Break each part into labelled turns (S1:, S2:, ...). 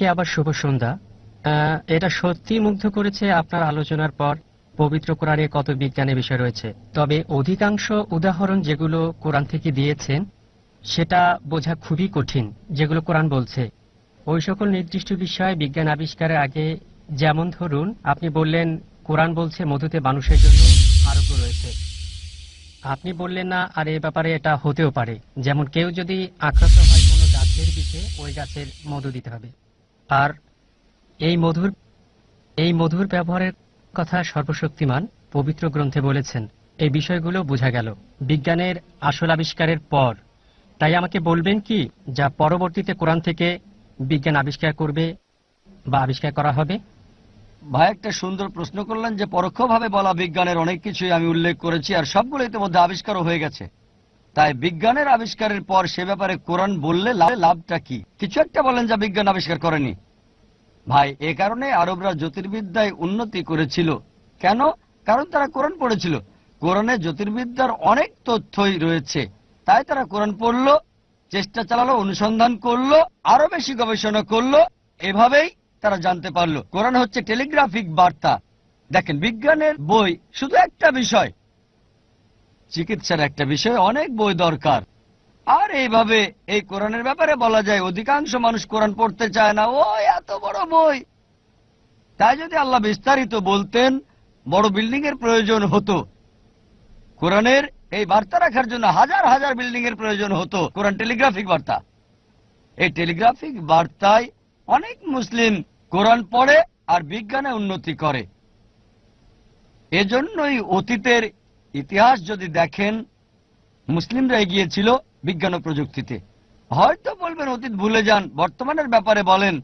S1: সবাইকে আবার শুভ সন্ধ্যা। এটা সত্যি মুগ্ধ করেছে আপনার আলোচনার পর পবিত্র কোরআনে কত বিজ্ঞানের বিষয় রয়েছে। তবে অধিকাংশ উদাহরণ যেগুলো কোরআন থেকে দিয়েছেন, সেটা বোঝা খুবই কঠিন, যেগুলো কোরআন বলছে। ওই সকল নির্দিষ্ট বিষয়ে বিজ্ঞান আবিষ্কারের আগে যেমন ধরুন, আপনি বললেন, কোরআন বলছে মধুতে মানুষের জন্য আরোগ্য রয়েছে। আপনি বললেন না, আর এ ব্যাপারে এটা হতেও পারে। যেমন কেউ যদি আক্রান্ত হয় কোনো গাছের বিষে, ওই গাছের মধু দিতে হবে। আর এই মধুর এই মধুর ব্যবহারের কথা সর্বশক্তিমান পবিত্র গ্রন্থে বলেছেন। এই বিষয়গুলো বোঝা গেল। বিজ্ঞানের আসল আবিষ্কারের পর। তাই আমাকে বলবেন কি, যা পরবর্তীতে কোরআন থেকে বিজ্ঞান আবিষ্কার করবে বা আবিষ্কার করা হবে?
S2: ভাই, একটা সুন্দর প্রশ্ন করলেন যে পরোক্ষভাবে বলা বিজ্ঞানের অনেক কিছুই আমি উল্লেখ করেছি আর সবগুলো ইতিমধ্যে আবিষ্কারও হয়ে গেছে। তাই বিজ্ঞানের আবিষ্কারের পর সে ব্যাপারে কোরআন বললে লাভ- লাভটা কি? কিছু একটা বলেন যা বিজ্ঞান আবিষ্কার করেনি। ভাই, এ কারণে আরবরা জ্যোতির্বিদ্যায় উন্নতি করেছিল। কেন? কারণ তারা কোরআন পড়েছিল। কোরআনে জ্যোতির্বিদ্যার অনেক তথ্যই রয়েছে। তাই তারা কোরআন পড়ল, চেষ্টা চালালো, অনুসন্ধান করল, আরও বেশি গবেষণা করল, এভাবেই তারা জানতে পারল। কোরআন হচ্ছে টেলিগ্রাফিক বার্তা। দেখেন, বিজ্ঞানের বই শুধু একটা বিষয় চিকিৎসার একটা বিষয় অনেক বই দরকার। আর এইভাবে এই কোরআনের ব্যাপারে বলা যায়, অধিকাংশ মানুষ কোরআন পড়তে চায় না। ও, এত বড় বই। তাই যদি আল্লাহ বিস্তারিত বলতেন, বড় বিল্ডিং এর প্রয়োজন হতো। কোরআনের এই বার্তা রাখার জন্য হাজার হাজার বিল্ডিং এর প্রয়োজন হতো। কোরআন টেলিগ্রাফিক বার্তা। এই টেলিগ্রাফিক বার্তায় অনেক মুসলিম কোরআন পড়ে আর বিজ্ঞানে উন্নতি করে। এজন্যই অতীতের ইতিহাস যদি দেখেন, মুসলিমরা এগিয়েছিল বিজ্ঞান ও প্রযুক্তিতে। হয়তো বলবেন, অতীত ভুলে যান, বর্তমানের ব্যাপারে বলেন।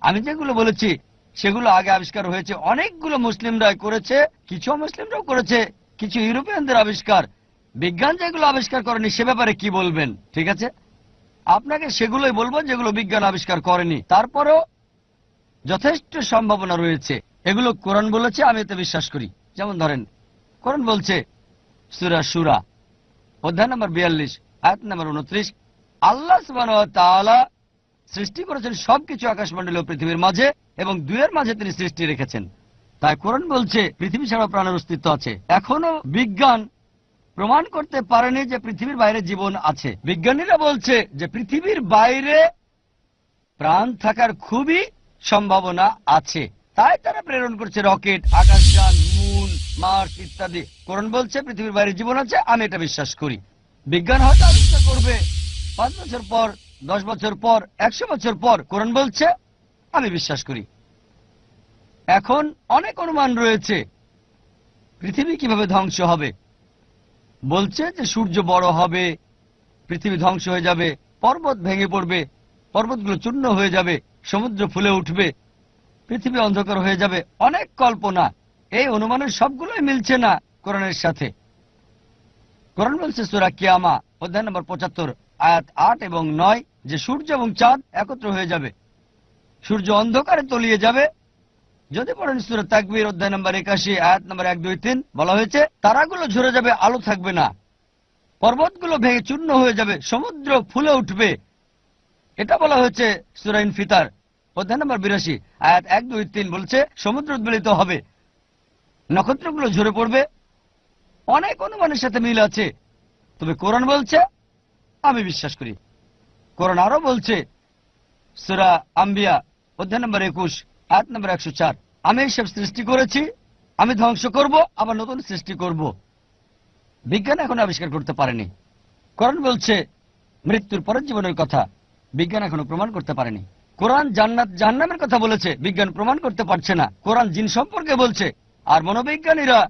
S2: আমি যেগুলো বলেছি, সেগুলো আগে আবিষ্কার হয়েছে। অনেকগুলো মুসলিমরাই করেছে, কিছু মুসলিমরাও করেছে, কিছু ইউরোপিয়ানদের আবিষ্কার। বিজ্ঞান যেগুলো আবিষ্কার করেনি, সে ব্যাপারে কি বলবেন? ঠিক আছে? আপনাকে সেগুলোই বলব যেগুলো বিজ্ঞান আবিষ্কার করেনি। তারপরেও যথেষ্ট সম্ভাবনা রয়েছে। এগুলো কোরআন বলেছে, আমি এতে বিশ্বাস করি। যেমন ধরেন, কোরআন বলছে সুরা সুরা অধ্যায় নম্বর বিয়াল্লিশ, আয়াত নম্বর উনত্রিশ। আল্লাহ সৃষ্টি করেছেন ও পৃথিবীর মাঝে এবং দুয়ের মাঝে তিনি সৃষ্টি রেখেছেন। তাই কোরআন বলছে, পৃথিবী ছাড়া প্রাণের অস্তিত্ব আছে। এখনও বিজ্ঞান প্রমাণ করতে পারেনি যে পৃথিবীর বাইরে জীবন আছে। বিজ্ঞানীরা বলছে যে পৃথিবীর বাইরে প্রাণ থাকার খুবই সম্ভাবনা আছে। তাই তারা প্রেরণ করছে রকেট, আকাশযান মার্স ইত্যাদি। কোরআন বলছে, পৃথিবীর বাইরে জীবন আছে, আমি এটা বিশ্বাস করি। বিজ্ঞান হয়তো আবিষ্কার করবে। পাঁচ বছর পর, দশ বছর পর, একশো বছর পর কোরআন বলছে, আমি বিশ্বাস করি। এখন অনেক অনুমান রয়েছে। পৃথিবী কীভাবে ধ্বংস হবে? বলছে যে সূর্য বড় হবে, পৃথিবী ধ্বংস হয়ে যাবে, পর্বত ভেঙে পড়বে, পর্বতগুলো চূর্ণ হয়ে যাবে, সমুদ্র ফুলে উঠবে, পৃথিবী অন্ধকার হয়ে যাবে। অনেক কল্পনা। এই অনুমানের সবগুলোই মিলছে না কোরআনের সাথে। কোরআন বলছে সুরা কিয়ামা, অধ্যায় নম্বর পঁচাত্তর, আয়াত আট এবং নয়, যে সূর্য এবং চাঁদ একত্র হয়ে যাবে। সূর্য অন্ধকারে তলিয়ে যাবে। যদি পড়েন সুরা তাকবীর, অধ্যায় নম্বর একাশি, আয়াত নম্বর এক, দুই, তিন, বলা হয়েছে, তারাগুলো ঝরে যাবে, আলো থাকবে না। পর্বতগুলো ভেঙে চূর্ণ হয়ে যাবে, সমুদ্র ফুলে উঠবে। এটা বলা হয়েছে সুরাইন ফিতার অধ্যায় নম্বর বিরাশি, আয়াত এক, দুই, তিন বলছে, সমুদ্র উদ্বেলিত হবে। নক্ষত্রগুলো ঝরে পড়বে। অনেক অনুমানের সাথে মিল আছে। তবে কোরআন বলছে, আমি বিশ্বাস করি। কোরআন আরও বলছে, সুরা আম্বিয়া, অধ্যায় নম্বর একুশ আট নম্বর একশো চার। আমি এইসব সৃষ্টি করেছি, আমি ধ্বংস করব, আবার নতুন সৃষ্টি করব। বিজ্ঞান এখন আবিষ্কার করতে পারেনি। কোরআন বলছে, মৃত্যুর পরের জীবনের কথা। বিজ্ঞান এখনও প্রমাণ করতে পারেনি। কোরআন জান্নাত জাহান্নামের কথা বলেছে, বিজ্ঞান প্রমাণ করতে পারছে না। কোরআন জিন সম্পর্কে বলছে আর মনোবিজ্ঞানীরা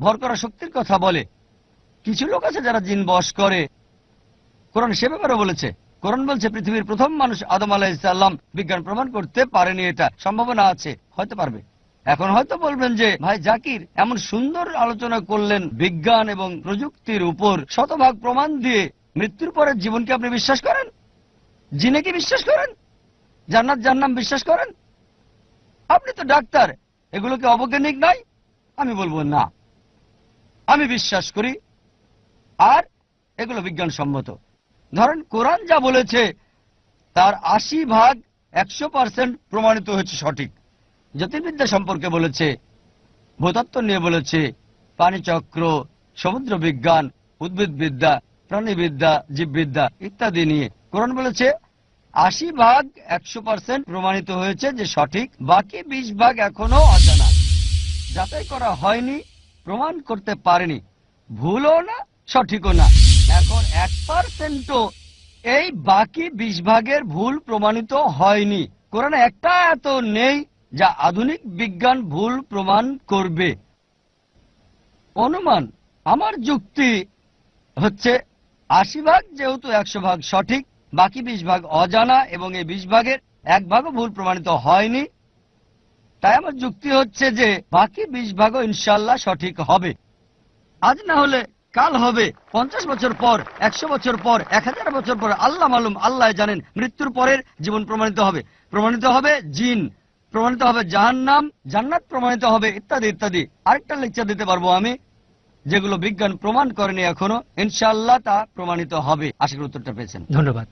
S2: ভর করা শক্তির কথা বলে। কিছু লোক আছে যারা জিন বস করে। কোরআন সে ব্যাপারে বলেছে, কোরআন বলছে, পৃথিবীর প্রথম মানুষ আদম আলাহিসাল্লাম বিজ্ঞান প্রমাণ করতে পারেনি এটা। সম্ভাবনা আছে, হয়তো পারবে। এখন হয়তো বলবেন যে, ভাই জাকির, এমন সুন্দর আলোচনা করলেন বিজ্ঞান এবং প্রযুক্তির উপর শতভাগ প্রমাণ দিয়ে মৃত্যুর পরের জীবনকে আপনি বিশ্বাস করেন? জিনে কি বিশ্বাস করেন? জান্নাত জান্নাম বিশ্বাস করেন? আপনি তো ডাক্তার এগুলো কি অবৈজ্ঞানিক নয়? আমি বলব না। আমি বিশ্বাস করি, আর এগুলো বিজ্ঞানসম্মত। ধরেন কোরআন যা বলেছে, তার আশি ভাগ একশো পার্সেন্ট প্রমাণিত হয়েছে সঠিক। জ্যোতির্বিদ্যা সম্পর্কে বলেছে, ভূতত্ত্ব নিয়ে বলেছে, পানিচক্র সমুদ্র বিজ্ঞান উদ্ভিদবিদ্যা, প্রাণীবিদ্যা, জীববিদ্যা ইত্যাদি নিয়ে। কোরআন বলেছে আশি ভাগ একশো পার্সেন্ট প্রমাণিত হয়েছে যে সঠিক, বাকি বিশ ভাগ এখনও অজানা। যাচাই করা হয়নি, প্রমাণ করতে পারেনি। ভুলও না, সঠিকও না। এখন এক পার্সেন্টও এই বাকি বিশ ভাগের ভুল প্রমাণিত হয়নি। কোরআনে একটা এত নেই যা আধুনিক বিজ্ঞান ভুল প্রমাণ করবে। অনুমান, আমার যুক্তি হচ্ছে আশি ভাগ যেহেতু একশো ভাগ সঠিক বাকি বিশ ভাগ অজানা এবং এই বিশ ভাগের এক ভাগও ভুল প্রমাণিত হয়নি। তাই আমার যুক্তি হচ্ছে যে বাকি বিশ ভাগও ইনশাল্লাহ সঠিক হবে। আজ না হলে কাল হবে। পঞ্চাশ বছর পর, একশো বছর পর, এক হাজার বছর পর আল্লাহ মালুম, আল্লাহ জানেন, মৃত্যুর পরের জীবন প্রমাণিত হবে। প্রমাণিত হবে জিন, প্রমাণিত হবে জাহান্নাম, জান্নাত প্রমাণিত হবে ইত্যাদি ইত্যাদি। আরেকটা লেকচার দিতে পারব আমি। যেগুলো বিজ্ঞান প্রমাণ করেনি এখনও ইনশাল্লাহ তা প্রমাণিত হবে। আশা করি উত্তরটা পেয়েছেন।
S1: ধন্যবাদ।